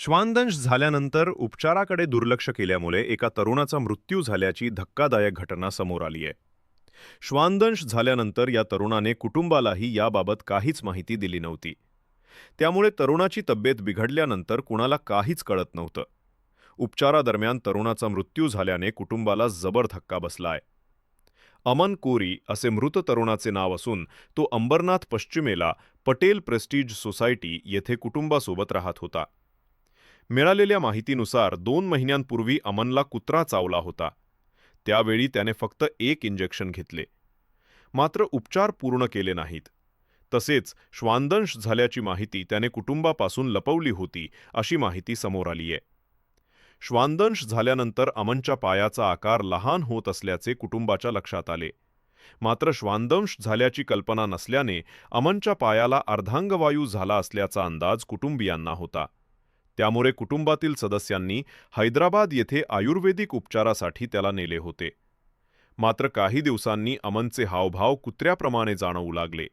श्वानदंश झाल्यानंतर उपचाराकडे दुर्लक्ष केल्यामुळे एका तरुणाचा मृत्यू झाल्याची धक्कादायक घटना समोर आली आहे. श्वानदंश झाल्यानंतर या तरुणाने कुटुंबालाही याबाबत काहीच माहिती दिली नव्हती. त्यामुळे तरुणाची तब्येत बिघडल्यानंतर कुणाला काहीच कळत नव्हतं. उपचारादरम्यान तरुणाचा मृत्यू झाल्याने कुटुंबाला जबर धक्का बसलाय अमन कोरी असे मृत तरुणाचे नाव असून तो अंबरनाथ पश्चिमेला पटेल प्रेस्टीज सोसायटी येथे कुटुंबासोबत राहत होता. मिळालेल्या माहितीनुसार दोन महिन्यांपूर्वी अमनला कुत्रा चावला होता. त्यावेळी त्याने फक्त एक इंजेक्शन घेतले. मात्र उपचार पूर्ण केले नाहीत. तसेच श्वानदंश झाल्याची माहिती त्याने कुटुंबापासून लपवली होती अशी माहिती समोर आली आहे. श्वानदंश झाल्यानंतर अमनच्या पायाचा आकार लहान होत असल्याचे कुटुंबाच्या लक्षात आले. मात्र श्वानदंश झाल्याची कल्पना नसल्याने अमनच्या पायाला अर्धांगवायू झाला असल्याचा अंदाज कुटुंबियांना होता. त्यामुळे कुटुंबातील सदस्यांनी हैदराबाद येथे आयुर्वेदिक उपचारासाठी त्याला नेले होते. मात्र काही दिवसांनी अमनचे हावभाव कुत्र्याप्रमाणे जाणवू लागले.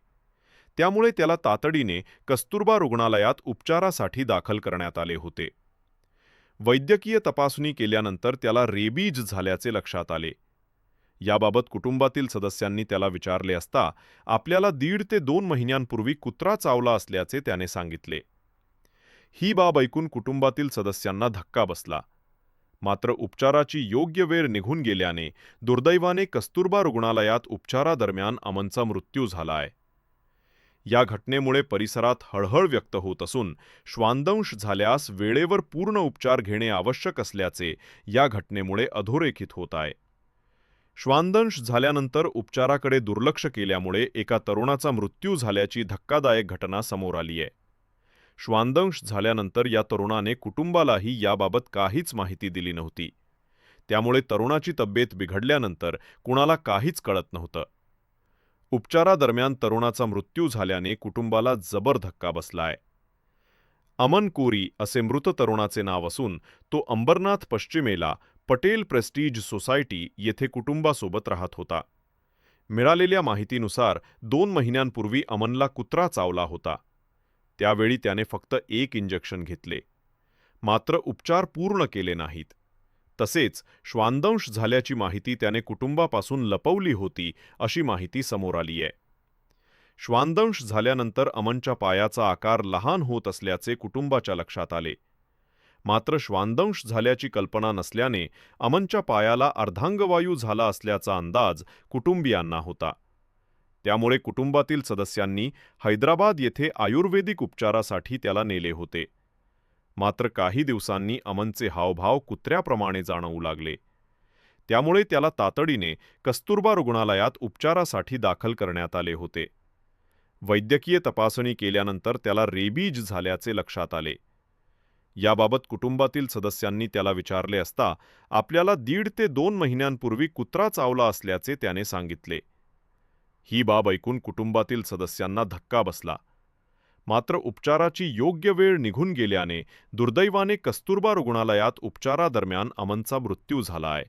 त्यामुळे त्याला तातडीने कस्तुरबा रुग्णालयात उपचारासाठी दाखल करण्यात आले होते. वैद्यकीय तपासणी केल्यानंतर त्याला रेबीज झाल्याचे लक्षात आले. याबाबत कुटुंबातील सदस्यांनी त्याला विचारले असता आपल्याला दीड ते दोन महिन्यांपूर्वी कुत्रा चावला असल्याचे त्याने सांगितले. ही बाब ऐकून कुटुंबातील सदस्यांना धक्का बसला. मात्र उपचाराची योग्य वेळ निघून गेल्याने दुर्दैवाने कस्तुरबा रुग्णालयात उपचारादरम्यान अमनचा मृत्यू झालाय. या घटनेमुळे परिसरात हळहळ व्यक्त होत असून श्वानदंश झाल्यास वेळेवर पूर्ण उपचार घेणे आवश्यक असल्याचे या घटनेमुळे अधोरेखित होत आहे. श्वानदंश झाल्यानंतर उपचाराकडे दुर्लक्ष केल्यामुळे एका तरुणाचा मृत्यू झाल्याची धक्कादायक घटना समोर आली आहे श्वानदंश झाल्यानंतर या तरुणाने कुटुंबालाही याबाबत काहीच माहिती दिली नव्हती. त्यामुळे तरुणाची तब्येत बिघडल्यानंतर कुणाला काहीच कळत नव्हतं. उपचारादरम्यान तरुणाचा मृत्यू झाल्याने कुटुंबाला जबर धक्का बसलाय. अमन कोरी असे मृत तरुणाचे नाव असून तो अंबरनाथ पश्चिमेला पटेल प्रेस्टीज सोसायटी येथे कुटुंबासोबत राहत होता. मिळालेल्या माहितीनुसार दोन महिन्यांपूर्वी अमनला कुत्रा चावला होता. त्यावेळी त्याने फक्त एक इंजेक्शन घेतले. मात्र उपचार पूर्ण केले नाहीत. तसेच श्वानदंश झाल्याची माहिती त्याने कुटुंबापासून लपवली होती अशी माहिती समोर आली आहे. श्वानदंश झाल्यानंतर अमनच्या पायाचा आकार लहान होत असल्याचे कुटुंबाच्या लक्षात आले. मात्र श्वानदंश झाल्याची कल्पना नसल्याने अमनच्या पायाला अर्धांगवायू झाला असल्याचा अंदाज कुटुंबियांना होता. त्यामुळे कुटुंबातील सदस्यांनी हैदराबाद येथे आयुर्वेदिक उपचारासाठी त्याला नेले होते. मात्र काही दिवसांनी अमनचे हावभाव कुत्र्याप्रमाणे जाणवू लागले. त्यामुळे त्याला तातडीने कस्तुरबा रुग्णालयात उपचारासाठी दाखल करण्यात आले होते. वैद्यकीय तपासणी केल्यानंतर त्याला रेबीज झाल्याचे लक्षात आले. याबाबत कुटुंबातील सदस्यांनी त्याला विचारले असता आपल्याला दीड ते दोन महिन्यांपूर्वी कुत्रा चावला असल्याचे त्याने सांगितले. ही बाब ऐकून कुटुंबातील सदस्यांना धक्का बसला. मात्र उपचाराची योग्य वेळ निघून गेल्याने दुर्दैवाने कस्तुरबा रुग्णालयात उपचारादरम्यान अमनचा मृत्यू झाला आहे.